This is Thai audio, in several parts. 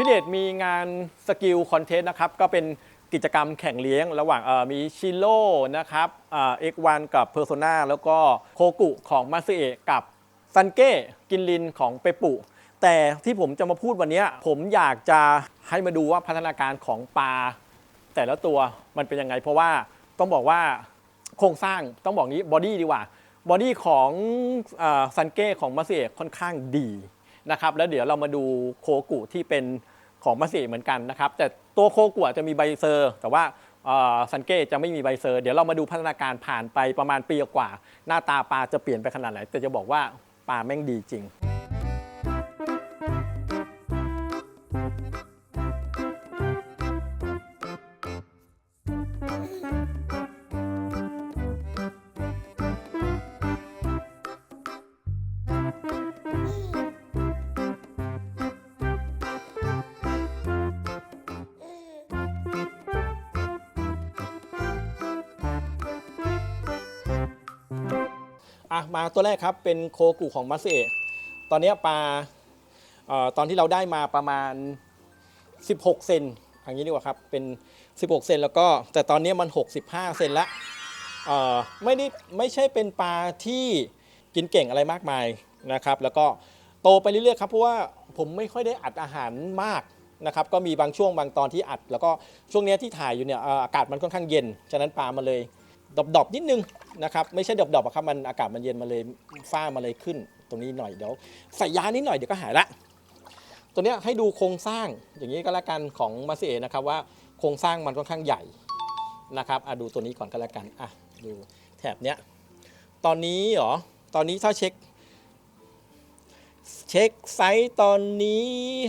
พี่เดชมีงานสกิลคอนเทนต์นะครับ ก็เป็นกิจกรรมแข่งเลี้ยง ระหว่างมีชิโร่นะครับเอ็กวันกับเพอร์โซนาแล้วก็โคกุของมาซึเอะกับซันเก้กินลินของเปปุ แต่ที่ผมจะมาพูดวันนี้ผมอยากจะให้มาดูว่าพัฒนาการของปลา แต่ละตัวมันเป็นยังไง เพราะว่าต้องบอกว่าโครงสร้างต้องบอกนี้บอดี้ดีกว่าบอดี้ของซันเก้ของมาซเซค่อนข้างดี นะครับ แล้วเดี๋ยวเรามาดูโคกุที่เป็นของมาเซเหมือนกันนะครับ แต่ตัวโคกุจะมีใบเซอร์ แต่ว่าซันเก้จะไม่มีใบเซอร์ เดี๋ยวเรามาดูพัฒนาการผ่านไปประมาณปีกว่า หน้าตาปลาจะเปลี่ยนไปขนาดไหน แต่จะบอกว่าปลาแม่งดีจริง อะมาตัวแรกครับเป็นโคกุของมัสเอะตอนนี้ปลาตอนที่เราได้มาประมาณ 16 เซนอย่างนี้ดีกว่าครับ เป็น 16 เซนแล้วก็แต่ตอนนี้มัน 65 เซนละไม่ได้ไม่ใช่เป็นปลาที่กินเก่งอะไรมากมายนะครับ แล้วก็โตไปเรื่อยๆครับเพราะว่าผมไม่ค่อยได้อัดอาหารมากนะครับ ก็มีบางช่วงบางตอนที่อัด แล้วก็ช่วงนี้ที่ถ่ายอยู่เนี่ยเอ่ออากาศมันค่อนข้างเย็น ฉะนั้นปลามาเลยดอบๆนิดนึง นะครับไม่ใช่ดอบๆอะครับมันอากาศมันเย็นมาเลยฝ้ามาเลยขึ้น ตรงนี้หน่อยเดี๋ยวใส่ยานิดหน่อยเดี๋ยวก็หายละตัวเนี้ยให้ดูโครงสร้างอย่างนี้ก็แล้วกันของมาเซนะครับว่าโครงสร้างมันค่อนข้างใหญ่นะครับอะดูตัวนี้ก่อนก็แล้วกันอะดูแถบเนี้ยตอนนี้เหรอตอนนี้ถ้าเช็ค เช็คไซส์ตอนนี้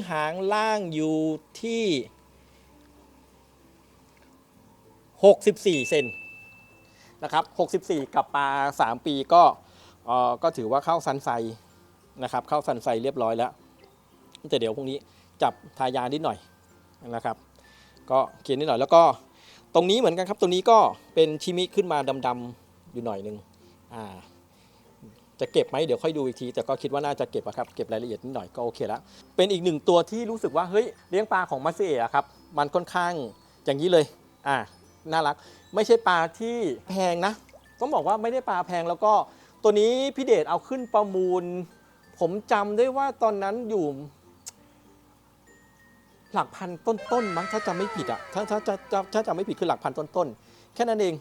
หางล่างอยู่ที่ 64 เซน นะครับ64 กับปลา 3 ปีก็เอ่อก็ถือว่าเข้าซันไซนะครับเข้าซันไซเรียบร้อยแล้วแต่เดี๋ยวพรุ่งนี้จับทายานิดหน่อยนะครับ ก็เขียนนิดหน่อยแล้วก็ตรงนี้เหมือนกันครับตรงนี้ก็เป็นชิมิขึ้นมาดำๆอยู่หน่อยนึงอ่าจะเก็บไหมเดี๋ยวค่อยดูอีกที แต่ก็คิดว่าน่าจะเก็บอะครับเก็บรายละเอียดนิดหน่อยก็โอเคแล้วเป็นอีกหนึ่งตัวที่รู้สึกว่าเฮ้ยเลี้ยงปลาของมาเซอะครับมันค่อนข้างอย่างนี้เลยอ่าน่ารัก ไม่ใช่ปลาที่แพงนะ ต้องบอกว่าไม่ได้ปลาแพงแล้วก็ตัวนี้พี่เดชเอาขึ้นประมูล ผมจำได้ว่าตอนนั้นอยู่ หลักพันต้นๆมั้งถ้าจำไม่ผิดอะถ้าถ้าถ้าถ้าจำไม่ผิดคือหลักพันต้นๆแค่นั้นเอง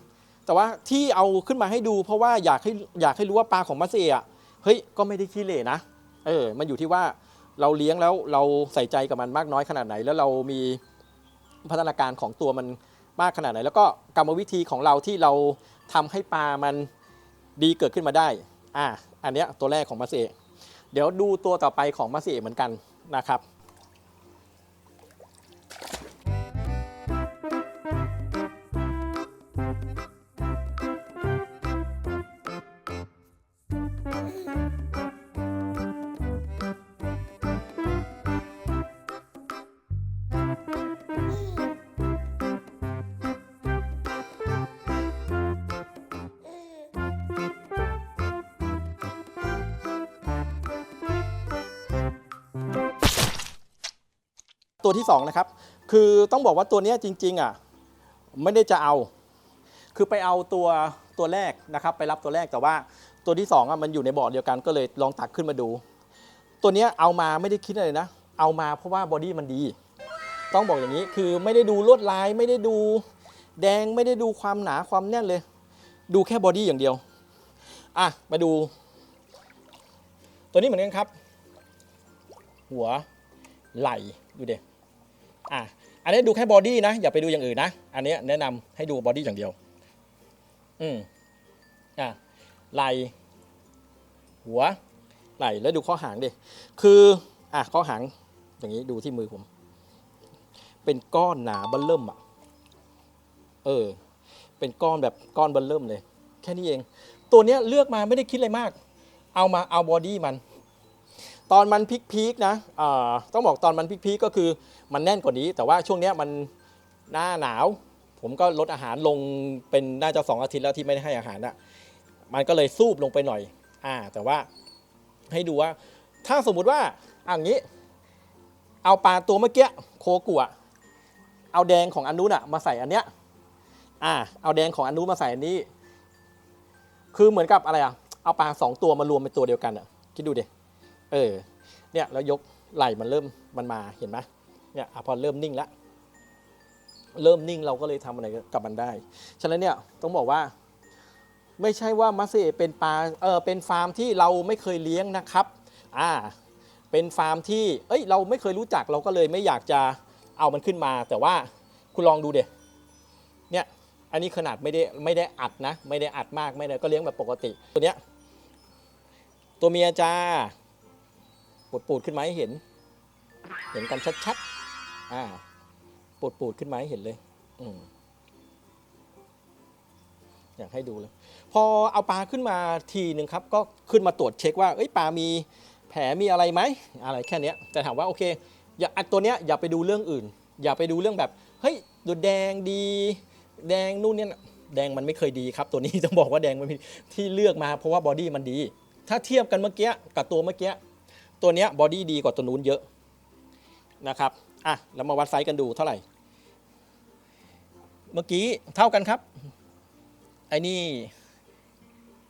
แต่ว่าที่เอาขึ้นมาให้ดู เพราะว่าอยากให้อยากให้รู้ว่าปลาของมาเซียอะเฮ้ยก็ไม่ได้ขี้เหร่นะเออ มันอยู่ที่ว่าเราเลี้ยงแล้วเราใส่ใจกับมันมากน้อยขนาดไหน แล้วเรามีพัฒนาการของตัวมัน มากขนาดไหน แล้วก็กรรมวิธีของเราที่เราทำให้ปลามันดีเกิดขึ้นมาได้ อ่า อันเนี้ยตัวแรกของมาเซเดี๋ยวดูตัวต่อไปของมาเซเหมือนกันนะครับ ตัวที่สองนะครับ คือต้องบอกว่าตัวนี้จริงๆอะไม่ได้จะเอา คือไปเอาตัวตัวแรกนะครับ ไปรับตัวแรกแต่ว่าตัวที่สองอะมันอยู่ในบ่อเดียวกันก็เลยลองตักขึ้นมาดู ตัวนี้เอามาไม่ได้คิดอะไรนะ เอามาเพราะว่าบอดี้มันดี ต้องบอกอย่างนี้คือไม่ได้ดูลวดลายไม่ได้ดูแดงไม่ได้ดูความหนาความแน่นเลย ดูแค่บอดี้อย่างเดียวอะมาดู ตัวนี้เหมือนกันครับ หัวไหล่ดูเด็ อะอันนี้ดูแค่บอดี้นะ อย่าไปดูอย่างอื่นนะ อันนี้แนะนำให้ดูบอดี้อย่างเดียว อืมอะไหลหัว ไหลแล้วดูข้อหางดิ คืออะข้อหางอย่างนี้ดูที่มือผม เป็นก้อนหนาเบัลเริ่มอะ เออ เป็นก้อนแบบก้อนเบัลเริ่มเลย แค่นี้เอง ตัวเนี้ยเลือกมาไม่ได้คิดอะไรมาก เอามาเอาบอดี้มัน ตอนมันพีคๆนะต้องบอกตอนมันพีคๆก็คือมันแน่นกว่านี้ แต่ว่าช่วงนี้มันหน้าหนาว ผมก็ลดอาหารลงเป็นน่าจะสองอาทิตย์แล้วที่ไม่ได้ให้อาหารอะมันก็เลยซูบลงไปหน่อย อ่า แต่ว่าให้ดูว่า ถ้าสมมุติว่าอย่างนี้ เอาปลาตัวเมื่อกี้โคกุอะเอาแดงของอันนู้นอะมาใส่อันเนี้ย อ่า เอาแดงของอันนู้นมาใส่อันนี้ คือเหมือนกับอะไรอะเอาปลาสองตัวมารวมเป็นตัวเดียวกันอะคิดดูเดิ เออ เนี่ยแล้วยกไหล่มันเริ่มมันมาเห็นไหมเนี่ยอพอเริ่มนิ่งแล้วเริ่มนิ่งเราก็เลยทำอะไรกับมันได้ ฉะนั้นเนี่ยต้องบอกว่า ไม่ใช่ว่ามัสเซเป็นปลาเออเป็นฟาร์มที่เราไม่เคยเลี้ยงนะครับ อ่า เป็นฟาร์มที่เอ้ยเราไม่เคยรู้จักเราก็เลยไม่อยากจะเอามันขึ้นมา แต่ว่าคุณลองดูเด็เนี่ยอันนี้ขนาดไม่ได้ไม่ได้อัดนะ ไม่ได้อัดมากไม่ได้ก็เลี้ยงแบบปกติ ตัวเนี้ยตัวเมียจ้า ปูดปูดขึ้นมาให้เห็น เห็นกันชัดๆ อ่า ปูดปูดขึ้นมาให้เห็นเลย อืมอยากให้ดูเลย พอเอาปลาขึ้นมาทีหนึ่งครับ ก็ขึ้นมาตรวจเช็คว่าเอ้ยปลามีแผลมีอะไรไหมอะไรแค่นี้แต่ถามว่าโอเค อย่าอันตัวเนี้ยอย่าไปดูเรื่องอื่น อย่าไปดูเรื่องแบบเฮ้ยดูแดงดี แดงนู่นเนี่ยแดงมันไม่เคยดีครับ ตัวนี้ต้องบอกว่าแดงมันที่เลือกมาเพราะว่าบอดี้มันดี ถ้าเทียบกันเมื่อกี้กับตัวเมื่อกี้ ตัวเนี้ยบอดี้ดีกว่าตัวนู้นเยอะนะครับอะเรามาวัดไซส์กันดูเท่าไหร่ เมื่อกี้เท่ากันครับไอ้นี่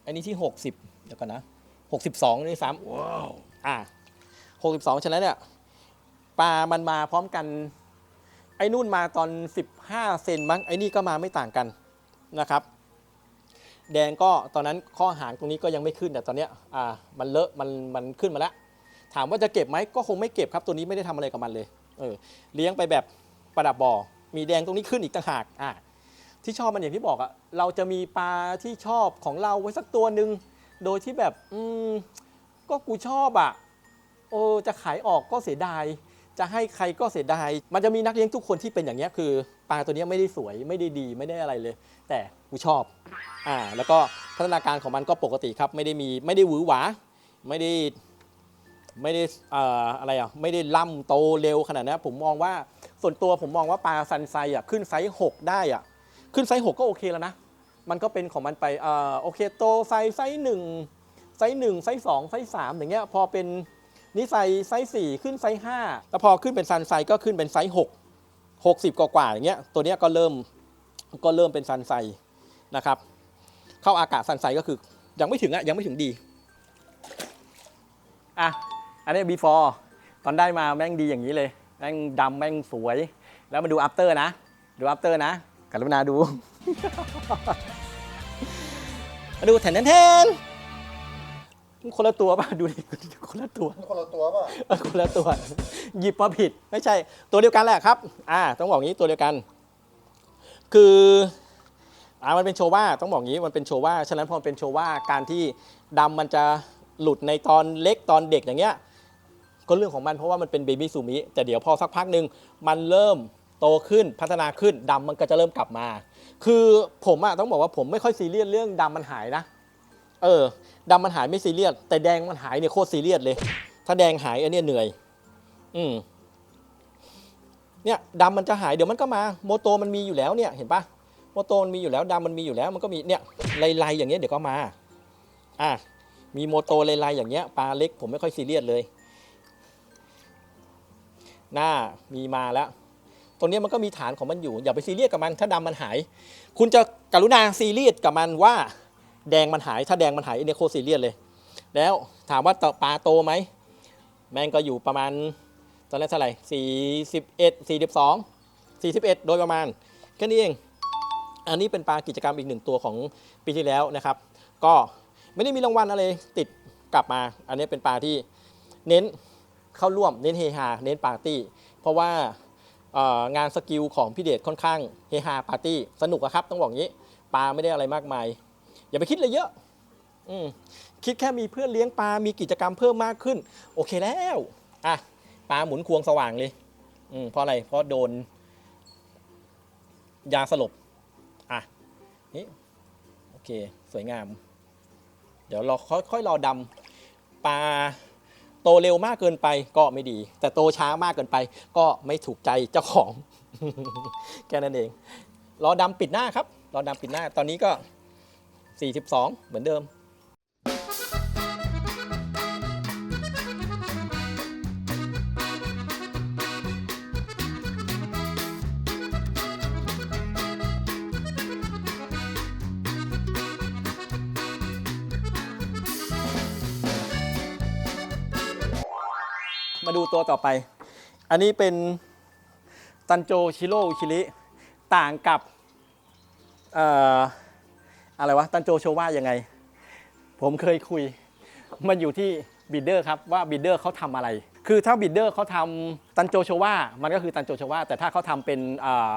ไอ้นี่ที่ 60 เดี๋ยวก่อนนะ 62นี่ซ้ำว้าวอะ62 ฉะนั้นเนี่ยปลามันมาพร้อมกัน ไอ้นู่นมาตอน 15 เซนมั้งไอ้นี่ก็มาไม่ต่างกันนะครับ แดงก็ตอนนั้นข้อหางตรงนี้ก็ยังไม่ขึ้นแต่ตอนเนี้ยอ่ามันเลอะมันมันขึ้นมาแล้ว ถามว่าจะเก็บไหมก็คงไม่เก็บครับตัวนี้ไม่ได้ทำอะไรกับมันเลยเออเลี้ยงไปแบบประดับบ่อ มีแดงตรงนี้ขึ้นอีกต่างหากอ่าที่ชอบมันอย่างที่บอกอะเราจะมีปลาที่ชอบของเราไว้สักตัวหนึ่งโดยที่แบบอืมก็กูชอบอะโอ้จะขายออกก็เสียดาย จะให้ใครก็เสียดาย มันจะมีนักเลี้ยงทุกคนที่เป็นอย่างเงี้ยคือปลาตัวนี้ไม่ได้สวยไม่ได้ดีไม่ได้อะไรเลย แต่กูชอบอ่าแล้วก็พัฒนาการของมันก็ปกติครับ ไม่ได้มีไม่ได้หวือหวา ไม่ได้ ไม่ได้เอ่ออะไรอะไม่ได้ล่ำโตเร็วขนาดนั้นผมมองว่าส่วนตัวผมมองว่าปลาซันไซอะขึ้นไซส์6ได้อะขึ้นไซส์หกก็โอเคแล้วนะ มันก็เป็นของมันไปเอ่อโอเคโตไซส์ไซส์หนึ่งไซส์หนึ่งไซส์สองไซส์สามอย่างเงี้ยพอเป็นนี่ไซส์ไซส์สี่ขึ้นไซส์ห้าแล้วพอขึ้นเป็นซันไซก็ขึ้นเป็นไซส์หกหกสิบกว่าๆอย่างเงี้ยตัวเนี้ยก็เริ่มก็เริ่มเป็นซันไซนะครับ เข้าอากาศซันไซก็คือยังไม่ถึงอะยังไม่ถึงดี อะ อันนี้ before ตอนได้มาแม่งดีอย่างนี้เลย แม่งดำแม่งสวย แล้วมาดู after นะ ดู after นะกรุณาดู มาดูแทนแทนๆคนละตัวป่ะ ดูดิคนละตัวคนละตัวป่ะเออคนละตัว หยิบมาผิด ไม่ใช่ ตัวเดียวกันแหละครับ อ่า ต้องบอกงี้ตัวเดียวกัน คืออ่ามันเป็นโชว่าต้องบอกงี้มันเป็นโชว่าฉะนั้นพอมันเป็นโชว่าการที่ดำมันจะหลุดในตอนเล็กตอนเด็กอย่างเงี้ย ก็เรื่องของมันเพราะว่ามันเป็นเบบี้ซูมิแต่เดี๋ยวพอสักพักหนึ่งมันเริ่มโตขึ้นพัฒนาขึ้นดำมันก็จะเริ่มกลับมา คือผมอะต้องบอกว่าผมไม่ค่อยซีเรียสเรื่องดำมันหายนะ เออดำมันหายไม่ซีเรียสแต่แดงมันหายเนี่ยโคตรซีเรียสเลย ถ้าแดงหายอันนี้เหนื่อย อืมเนี่ยดำมันจะหายเดี๋ยวมันก็มาโมโตมันมีอยู่แล้วเนี่ยเห็นปะโมโตมันมีอยู่แล้วดำมันมีอยู่แล้ว มันก็มีเนี่ยลายๆอย่างเงี้ยเดี๋ยวก็มา อะมีโมโตลายๆอย่างเงี้ยปลาเล็กผมไม่ค่อยซีเรียสเลย หน้ามีมาแล้วตรงนี้มันก็มีฐานของมันอยู่ อย่าไปซีเรียสกับมันถ้าดำมันหาย คุณจะกรุณาซีเรียสกับมันว่า แดงมันหายถ้าแดงมันหายอันเนี้ยโคซีเรียสเลย แล้วถามว่าตปลาโตไหมแมงก็อยู่ประมาณตอนแรกเท่าไหร่สี่สิบเอ็ดสี่สิบสองสี่สิบเอ็ดโดยประมาณแค่นี้เอง อันนี้เป็นปลากิจกรรมอีกหนึ่งตัวของปีที่แล้วนะครับ ก็ไม่ได้มีรางวัลอะไรติดกลับมา อันนี้เป็นปลาที่เน้น เข้าร่วมเน้นเฮฮาเน้นปาร์ตี้ เพราะว่างานสกิลของพี่เดชค่อนข้างเฮฮาปาร์ตี้สนุกอะครับต้องบอกงี้ปลาไม่ได้อะไรมากมาย อย่าไปคิดเลยเยอะอืคิดแค่มีเพื่อนเลี้ยงปลา มีกิจกรรมเพิ่มมากขึ้น โอเคแล้วอะปลาหมุนควงสว่างเลยอืมเพราะอะไรเพราะโดน ยาสลบอะนี่โอเค สวยงาม เดี๋ยวเราค่อยๆรอดำปลา โตเร็วมากเกินไปก็ไม่ดี แต่โตช้ามากเกินไป ก็ไม่ถูกใจเจ้าของ แค่นั้นเองรอดำปิดหน้าครับรอดำปิดหน้าตอนนี้ก็ 42 เหมือนเดิม มาดูตัวต่อไป อันนี้เป็นตันโจชิโร่อุชิริต่างกับเอ่ออะไรวะ ตันโจโชว่ายังไง ผมเคยคุย มันอยู่ที่บิดเดอร์ครับว่าบิดเดอร์เขาทำอะไร คือถ้าบิดเดอร์เขาทำตันโจโชว่ามันก็คือตันโจโชว่าแต่ถ้าเขาทำเป็นอ่า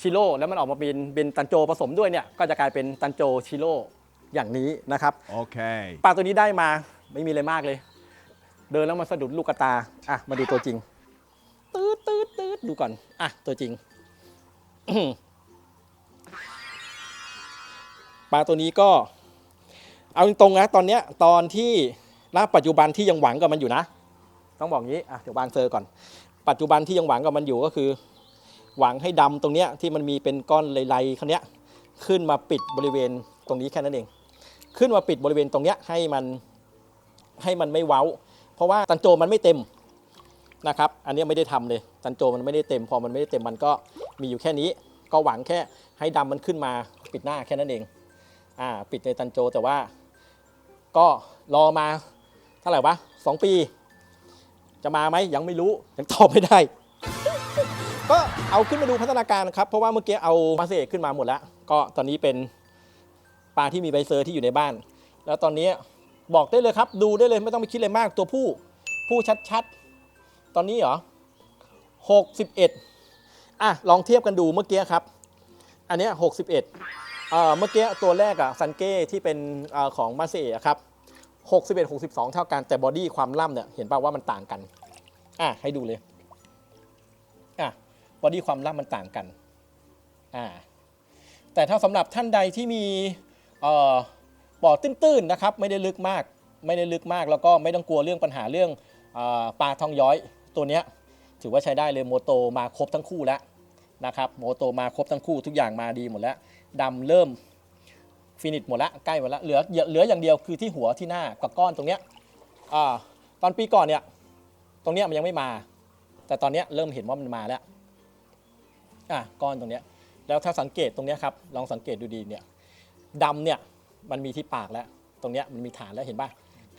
ชิโร่แล้วมันออกมาเป็นเป็นตันโจผสมด้วยเนี่ยก็จะกลายเป็นตันโจชิโร่อย่างนี้นะครับ Okay. ปลาตัวนี้ได้มาไม่มีอะไรมากเลย เดินแล้วมันสะดุดลูกกระตา อะ มาดูตัวจริง ตืดตืดตืดดูก่อน อะ ตัวจริง ปลาตัวนี้ก็ เอาตรงๆนะ ตอนเนี้ย ตอนที่ณปัจจุบันที่ยังหวังกับมันอยู่นะ ต้องบอกงี้ อะ เดี๋ยววางเซอร์ก่อน ปัจจุบันที่ยังหวังกับมันอยู่ก็คือ หวังให้ดำตรงเนี้ยที่มันมีเป็นก้อนลายๆคันเนี้ย ขึ้นมาปิดบริเวณตรงนี้แค่นั้นเอง ขึ้นมาปิดบริเวณตรงเนี้ยให้มันให้มันไม่เว้า เพราะว่าตันโจมันไม่เต็มนะครับอันนี้ไม่ได้ทำเลยตันโจมันไม่ได้เต็ม พอมันไม่ได้เต็มมันก็มีอยู่แค่นี้ ก็หวังแค่ให้ดำมันขึ้นมาปิดหน้าแค่นั้นเองอ่าปิดในตันโจแต่ว่า ก็รอมาเท่าไหร่วะสองปี จะมาไหมยังไม่รู้ยังตอบไม่ได้ ก็เอาขึ้นมาดูพัฒนาการครับ เพราะว่าเมื่อกี้เอามาเสกขึ้นมาหมดแล้ว ก็ตอนนี้เป็นปลาที่มีใบเซอร์ที่อยู่ในบ้าน แล้วตอนนี้ บอกได้เลยครับ ดูได้เลยไม่ต้องไปคิดอะไรมากตัวผู้ผู้ชัดๆ ตอนนี้เหรอหกสิบเอ็ดอะลองเทียบกันดูเมื่อกี้ครับ อันเนี้หกสิบเอ็ดเมื่อกี้ตัวแรกอะซันเก้ที่เป็นอของมาเซ่อะครับหกสิบเอ็ดหกสิบสองเท่ากันแต่บอดี้ความล่ำเนี่ยเห็นป่าวว่ามันต่างกันอะให้ดูเลยอะบอดี้ความล่ำมันต่างกันอ่าแต่ถ้าสำหรับท่านใดที่มีเอ่อ บ่อตื้นๆนะครับไม่ได้ลึกมากไม่ได้ลึกมาก แล้วก็ไม่ต้องกลัวเรื่องปัญหาเรื่องอปลาทองย้อยตัวนี้ถือว่าใช้ได้เลยโมโตมาครบทั้งคู่แล้วนะครับโมโตมาครบทั้งคู่ทุกอย่างมาดีหมดแล้วดำเริ่มฟินิชหมดแล้วใกล้หมดแล้วเหลือเหลืออย่างเดียวคือที่หัวที่หน้ากับก้อนตรงเนี้ยตอนปีก่อนเนี่ยตรงเนี้ยมันยังไม่มา แต่ตอนเนี้ยเริ่มเห็นว่ามันมาแล้วอะก้อนตรงเนี้ยแล้วถ้าสังเกตตรงเนี้ยครับลองสังเกตดูดีเนี่ยดำเนี่ย มันมีที่ปากแล้ว ตรงเนี้ยมันมีฐานแล้วเห็นป่ะ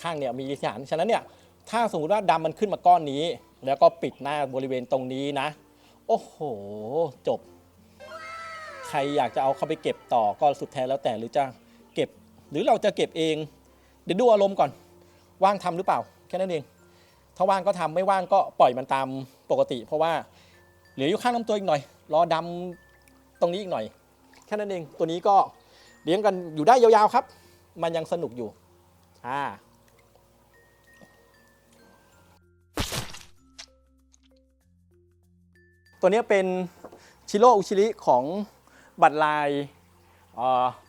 ข้างเนี่ยมีฐานฉะนั้นเนี่ยถ้าสมมติว่าดำมันขึ้นมาก้อนนี้ แล้วก็ปิดหน้าบริเวณตรงนี้นะ โอ้โห จบ ใครอยากจะเอาเข้าไปเก็บต่อก็สุดแท้แล้วแต่หรือจะเก็บ หรือเราจะเก็บเอง เดี๋ยวดูอารมณ์ก่อน ว่างทำหรือเปล่า แค่นั้นเอง ถ้าว่างก็ทำไม่ว่างก็ปล่อยมันตามปกติ เพราะว่าเหลืออยู่ข้างน้ำตัวอีกหน่อย รอดำตรงนี้อีกหน่อย แค่นั้นเองตัวนี้ก็ เลี้ยงกันอยู่ได้ยาวๆครับ มันยังสนุกอยู่อ่าตัวนี้เป็นชิโร่อุชิริของบัตรลาย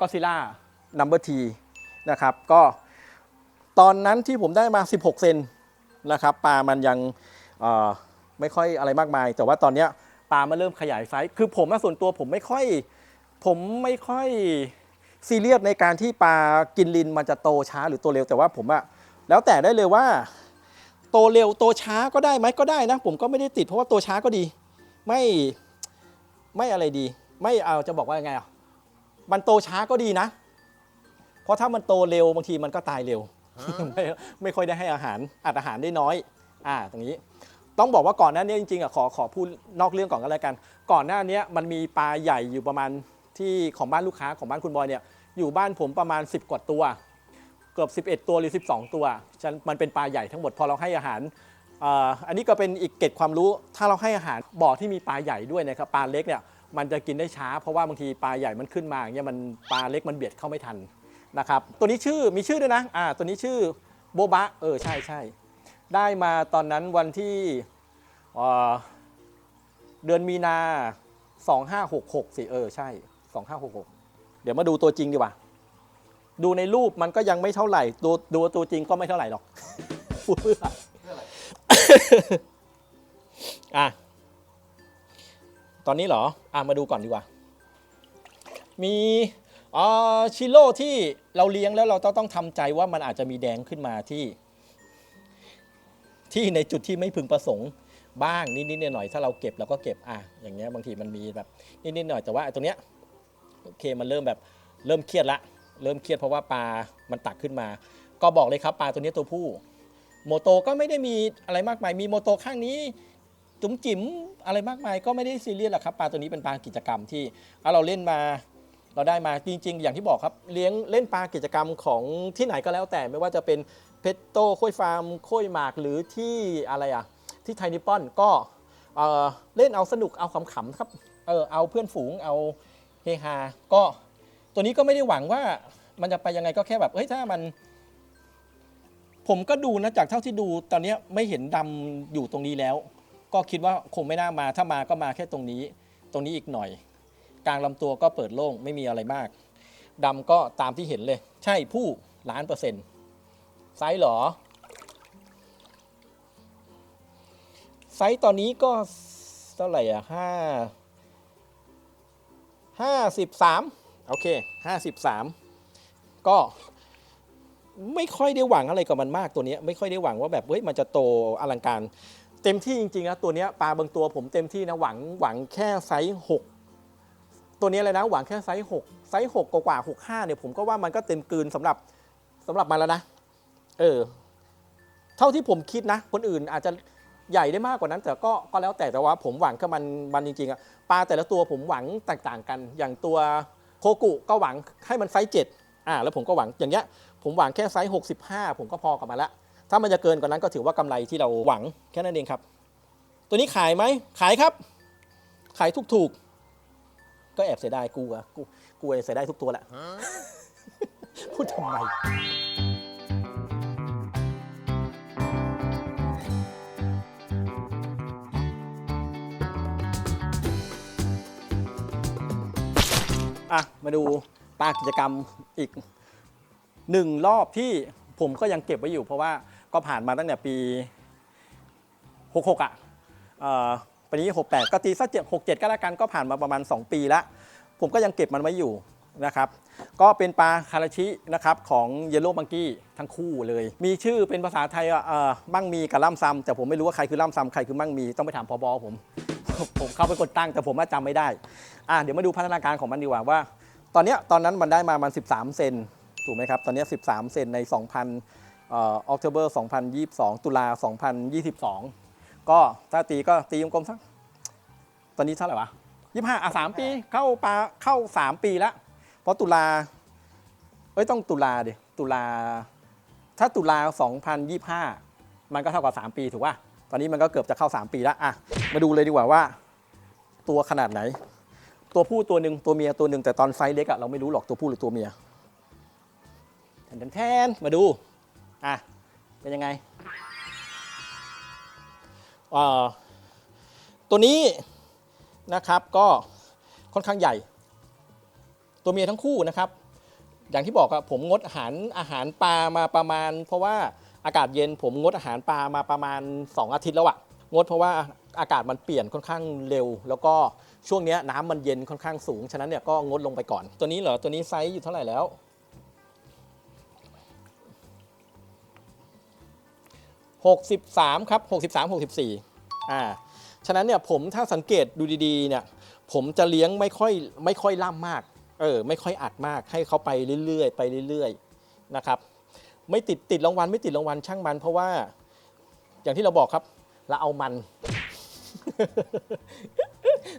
ก็ซิล่านัมเบอร์ทีนะครับก็ตอนนั้นที่ผมได้มา 16 เซนนะครับปลามันยังไม่ค่อยอะไรมากมาย แต่ว่าตอนนี้ปลามาเริ่มขยายไซส์คือผมส่วนตัวผมไม่ค่อยผมไม่ค่อย ซีเรียสในการที่ปลากินลินมันจะโตช้าหรือโตเร็วแต่ว่าผมอะแล้วแต่ได้เลยว่า โตเร็วโตช้าก็ได้ไหมก็ได้นะ ผมก็ไม่ได้ติดเพราะว่าโตช้าก็ดี ไม่ไม่อะไรดี ไม่เอาจะบอกว่ายังไงอะมันโตช้าก็ดีนะ เพราะถ้ามันโตเร็วบางทีมันก็ตายเร็ว ไม่ไม่ค่อยได้ให้อาหารอัดอาหารได้น้อย อ่า ตรงนี้ ต้องบอกว่าก่อนหน้านี้จริงๆอะขอขอพูดนอกเรื่องก่อนก็แล้วกัน ก่อนหน้านี้มันมีปลาใหญ่อยู่ประมาณ ที่ของบ้านลูกค้าของบ้านคุณบอยเนี่ยอยู่บ้านผมประมาณ 10 กว่าตัว เกือบ 11 ตัวหรือ 12 ตัวฉะนันมันเป็นปลาใหญ่ทั้งหมดพอเราให้อาหารเอ่ออันนี้ก็เป็นอีกเกร็ดความรู้ถ้าเราให้อาหารบ่อที่มีปลาใหญ่ด้วยนะครับปลาเล็กเนี่ยมันจะกินได้ช้า เพราะว่าบางทีปลาใหญ่มันขึ้นมาอย่างเงี้ยมันปลาเล็กมันเบียดเข้าไม่ทันนะครับตัวนี้ชื่อมีชื่อด้วยนะอ่าตัวนี้ชื่อโบบะเออใช่ใช่ได้มาตอนนั้นวันที่เอ่อเดือนมีนา 2566สิเออใช่ 2566 เดี๋ยวมาดูตัวจริงดีกว่า ดูในรูปมันก็ยังไม่เท่าไหร่ ดูดูตัวจริงก็ไม่เท่าไหร่หรอกพูดเพื่ออะตอนนี้เหรอ อะมาดูก่อนดีกว่า มีอ่อชิโร่ที่เราเลี้ยงแล้วเราต้องต้องทำใจว่ามันอาจจะมีแดงขึ้นมาที่ ที่ในจุดที่ไม่พึงประสงค์บ้างนิดๆหน่อยๆถ้าเราเก็บเราก็เก็บอะอย่างเงี้ยบางทีมันมีแบบนิดๆหน่อยแต่ว่าตรงเนี้ย โอเคมันเริ่มแบบเริ่มเครียดละเริ่มเครียดเพราะว่าปลา มันตักขึ้นมา ก็บอกเลยครับปลาตัวนี้ตัวผู้ โมโตก็ไม่ได้มีอะไรมากมาย มีโมโตข้างนี้ จุ๋มจิ๋มอะไรมากมาย ก็ไม่ได้ซีเรียสหรอกครับ ปลาตัวนี้เป็นปลากิจกรรมที่เเราเล่นมา เราได้มาจริง ๆ อย่างที่บอกครับ เลี้ยงเล่นปลากิจกรรมของที่ไหนก็แล้วแต่ ไม่ว่าจะเป็นเพชรโตโค้ยฟาร์มค้ยหมาก หรือที่อะไรอะที่ไทยนิปปอน ก็เล่นเอาสนุก เอาขำๆครับ เออ เอาเพื่อนฝูง เอา เฮฮาก็ตัวนี้ก็ไม่ได้หวังว่ามันจะไปยังไงก็แค่แบบเฮ้ยถ้ามัน ผมก็ดูนะจากเท่าที่ดูตอนนี้ไม่เห็นดำอยู่ตรงนี้แล้ว ก็คิดว่าคงไม่น่ามาถ้ามาก็มาแค่ตรงนี้ ตรงนี้อีกหน่อย กลางลำตัวก็เปิดโล่งไม่มีอะไรมากดำก็ตามที่เห็นเลย ใช่ผู้ล้านเปอร์เซ็นต์ไซส์หรอ ไซส์ตอนนี้ก็เท่าไหร่อะห้า ห้าสิบสามโอเคห้าสิบสามก็ไม่ค่อยได้หวังอะไรกับมันมากตัวนี้ ไม่ค่อยได้หวังว่าแบบเฮ้ยมันจะโตอลังการ เต็มที่จริงๆนะตัวนี้ปลาบางตัวผมเต็มที่นะหวังหวังแค่ไซส์หกตัวนี้เลยนะหวังแค่ไซส์หกไซส์หกกว่าหกห้าเนี่ยผมก็ว่ามันก็เต็มกืนสำหรับสำหรับมันแล้วนะ เออ เท่าที่ผมคิดนะ คนอื่นอาจจะ ใหญ่ได้มากกว่านั้น แต่ก็ก็แล้วแต่แต่ว่าผมหวังกับมันมันจริงๆอะปลาแต่ละตัวผมหวังแตกต่างกัน อย่างตัวโคกุก็หวังให้มันไซส์เจ็ดอ่าแล้วผมก็หวังอย่างเงี้ยผมหวังแค่ไซส์หกสิบห้าผมก็พอกับมันละ ถ้ามันจะเกินกว่านั้นก็ถือว่ากำไรที่เราหวังแค่นั้นเองครับ ตัวนี้ขายไหมขายครับ ขายถูกๆ ก็แอบเสียดายกูอะกูกูเสียดายทุกตัวแหละพูดทำไม อะมาดูปลากิจกรรมอีกหนึ่งรอบที่ผมก็ยังเก็บไว้อยู่ เพราะว่าก็ผ่านมาตั้งแต่ปี 66 อะเอ่อปีนี้ 68 ก็ตีสักเจ็ด67 ก็แล้วกันก็ผ่านมาประมาณ 2 ปีละผมก็ยังเก็บมันไว้อยู่นะครับ ก็เป็นปลาคาราชินะครับของเยลโล่บังกี้ทั้งคู่เลย มีชื่อเป็นภาษาไทยอะเอ่อมั่งมีกับล่ำซำแต่ผมไม่รู้ว่าใครคือล่ำซำใครคือมั่งมีต้องไปถามพอบผม ผมเข้าไปกดตั้งแต่ผมว่าจำไม่ได้อะเดี๋ยวมาดูพัฒนาการของมันดีกว่าว่า ตอนเนี้ยตอนนั้นมันได้มามัน 13 เซนถูกไหมครับ ตอนเนี้ย13 เซนใน 2,000เออออกเบอร์2022 ตุลา 2022 ก็ถ้าตีก็ตีกลมๆสักตอนนี้เท่าไหร่วะ25อะ3ปีเข้าปลาเข้า 3 ปีแล้วเพราะตุลาเอ้ยต้องตุลาดิตุลาถ้าตุลา2025 มันก็เท่ากับ 3 ปีถูกป่ะ ตอนนี้มันก็เกือบจะเข้า 3 ปีแล้วอะมาดูเลยดีกว่าว่า ตัวขนาดไหน ตัวผู้ตัวหนึ่งตัวเมียตัวหนึ่งแต่ตอนไซส์เล็กอะเราไม่รู้หรอกตัวผู้หรือตัวเมียแทนแทนมาดูอะเป็นยังไงอ่าตัวนี้นะครับก็ค่อนข้างใหญ่ ตัวเมียทั้งคู่นะครับ อย่างที่บอกอะผมงดอาหารอาหารปลามาประมาณ เพราะว่า อากาศเย็นผมงดอาหารปลามาประมาณ 2 อาทิตย์แล้วอะงดเพราะว่าอากาศมันเปลี่ยนค่อนข้างเร็ว แล้วก็ช่วงนี้น้ำมันเย็นค่อนข้างสูง ฉะนั้นเนี่ยก็งดลงไปก่อน ตัวนี้เหรอ ตัวนี้ไซส์อยู่เท่าไหร่แล้ว 63 ครับ 63 64อ่าฉะนั้นเนี่ยผมถ้าสังเกตดูดีๆเนี่ยผมจะเลี้ยงไม่ค่อยไม่ค่อยล่ำมาก เออไม่ค่อยอัดมากให้เขาไปเรื่อยๆ ไปเรื่อยๆนะครับ ไม่ติดติดรางวัลไม่ติดรางวัลช่างมัน เพราะว่า อย่างที่เราบอกครับเราเอามัน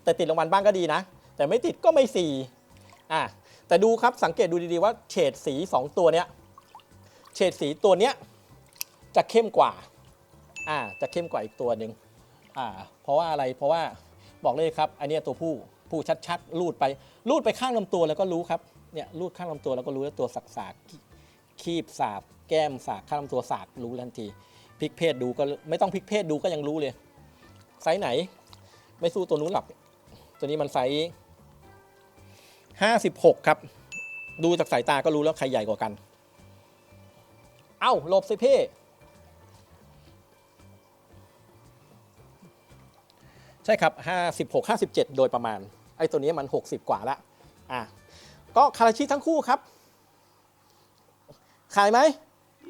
แต่ติดรางวัลบ้างก็ดีนะ แต่ไม่ติดก็ไม่สีอะแต่ดูครับสังเกตดูดีๆว่าเฉดสี 2 ตัวเนี้ยเฉดสีตัวเนี้ยจะเข้มกว่าอ่าจะเข้มกว่าอีกตัวหนึ่งอ่าเพราะว่าอะไรเพราะว่าบอกเลยครับ อันนี้ตัวผู้ผู้ชัดๆลูดไปลูดไปข้างลำตัวแล้วก็รู้ครับเนี่ยลูดข้างลำตัวแล้วก็รู้แล้วตัวสักสากๆ คีบสาบแก้มสากข้างลำตัวสากรู้ทันทีพลิกเพศดูก็ไม่ต้องพลิกเพศดูก็ยังรู้เลย ไซส์ไหน ไม่สู้ตัวนู้นหรอกตัวนี้มันไซส์ห้าสิบหกครับ ดูจากสายตาก็รู้แล้วใครใหญ่กว่ากัน เอ้าหลบสิเพ่ใช่ครับห้าสิบหกห้าสิบเจ็ดโดยประมาณ ไอ้ตัวนี้มันหกสิบกว่าละ อะ ก็คาราชิทั้งคู่ครับ ขายไหม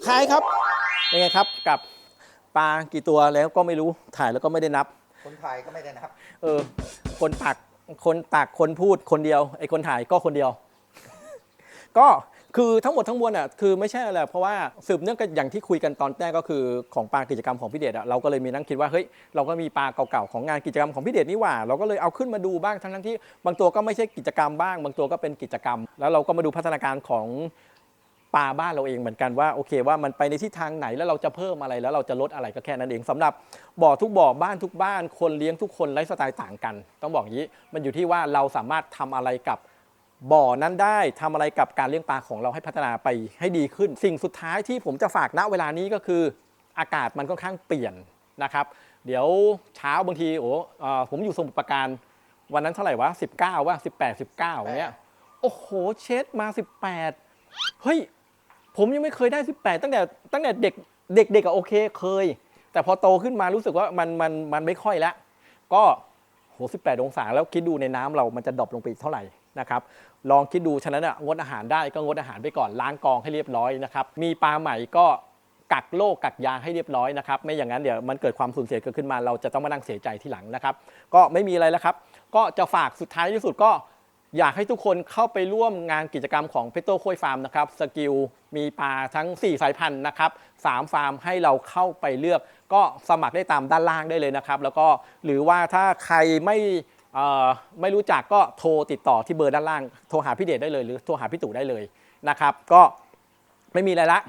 ขายครับ เป็นไงครับ กับปลากี่ตัวแล้วก็ไม่รู้ ถ่ายแล้วก็ไม่ได้นับ คนถ่ายก็ไม่ได้นะครับ เออ คนตัก คนตัก คนพูด คนเดียว ไอ้คนถ่ายก็คนเดียว ก็คือทั้งหมดทั้งมวลอะคือไม่ใช่อะไรเพราะว่าสืบเนื่องกันอย่างที่คุยกันตอนแรกก็คือของปลากิจกรรมของพี่เดชอะเราก็เลยมีนั่งคิดว่าเฮ้ยเราก็มีปลาเก่าๆของงานกิจกรรมของพี่เดชนี่หว่า เราก็เลยเอาขึ้นมาดูบ้างทั้งๆที่ บางตัวก็ไม่ใช่กิจกรรมบ้าง บางตัวก็เป็นกิจกรรม แล้วเราก็มาดูพัฒนาการของ ปลาบ้านเราเองเหมือนกันว่าโอเคว่ามันไปในทิศทางไหนแล้วเราจะเพิ่มอะไรแล้วเราจะลดอะไรก็แค่นั้นเองสำหรับบ่อทุกบ่อบ้านทุกบ้าน คนเลี้ยงทุกคนไลฟ์สไตล์ต่างกัน ต้องบอกอย่างนี้มันอยู่ที่ว่าเราสามารถทำอะไรกับบ่อนั้นได้ทำอะไรกับการเลี้ยงปลาของเราให้พัฒนาไปให้ดีขึ้น สิ่งสุดท้ายที่ผมจะฝากณเวลานี้ก็คือ อากาศมันค่อนข้างเปลี่ยนนะครับ เดี๋ยวเช้าบางทีโอ้เอ่อผมอยู่สมุทรปราการวันนั้นเท่าไหร่วะ19ว่า18 19เงี้ยโอ้โหเช็ดมา 18 เฮ้ย ผมยังไม่เคยได้ 18 ตั้งแต่ตั้งแต่เด็กเด็กๆอะโอเคเคย แต่พอโตขึ้นมารู้สึกว่ามันมันมันไม่ค่อยละ ก็โห18 องศาแล้วคิดดูในน้ำเรามันจะดรอปลงไปอีกเท่าไหร่นะครับลองคิดดูฉะนั้นอะงดอาหารได้ก็งดอาหารไปก่อนล้างกองให้เรียบร้อยนะครับมีปลาใหม่ก็กักโรคกักยาให้เรียบร้อยนะครับไม่อย่างนั้นเดี๋ยวมันเกิดความสูญเสียเกิดขึ้นมาเราจะต้องมานั่งเสียใจที่หลังนะครับ ก็ไม่มีอะไรแล้วครับ ก็จะฝากสุดท้ายที่สุดก็ อยากให้ทุกคนเข้าไปร่วมงานกิจกรรมของเพโตโคยฟาร์มนะครับสกิลมีปลาทั้ง 4 สายพันธุ์นะครับสามฟาร์มให้เราเข้าไปเลือก ก็สมัครได้ตามด้านล่างได้เลยนะครับ แล้วก็หรือว่าถ้าใครไม่ไม่รู้จักก็โทรติดต่อที่เบอร์ด้านล่าง โทรหาพี่เดชได้เลย หรือโทรหาพี่ตู่ได้เลยนะครับ ก็ไม่มีอะไรละ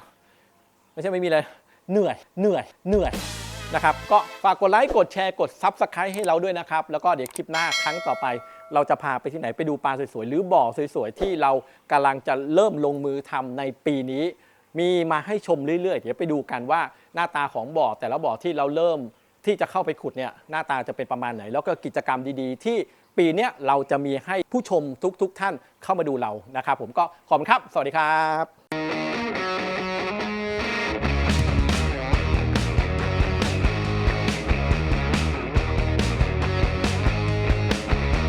ไม่ใช่ไม่มีอะไรเหนื่อยเหนื่อยเหนื่อยนะครับ ก็ฝากกดไลค์กดแชร์กด Subscribe ให้เราด้วยนะครับ แล้วก็เดี๋ยวคลิปหน้าครั้งต่อไป เราจะพาไปที่ไหนไปดูปลาสวยๆ หรือบ่อสวยๆ ที่เรากำลังจะเริ่มลงมือทำในปีนี้ มีมาให้ชมเรื่อยๆ เดี๋ยวไปดูกันว่าหน้าตาของบ่อแต่ละบ่อที่เราเริ่มที่จะเข้าไปขุดเนี่ยหน้าตาจะเป็นประมาณไหน แล้วก็กิจกรรมดีๆ ที่ปีเนี้ยเราจะมีให้ผู้ชมทุกๆ ท่านเข้ามาดูเรานะครับผมก็ขอบคุณครับ สวัสดีครับ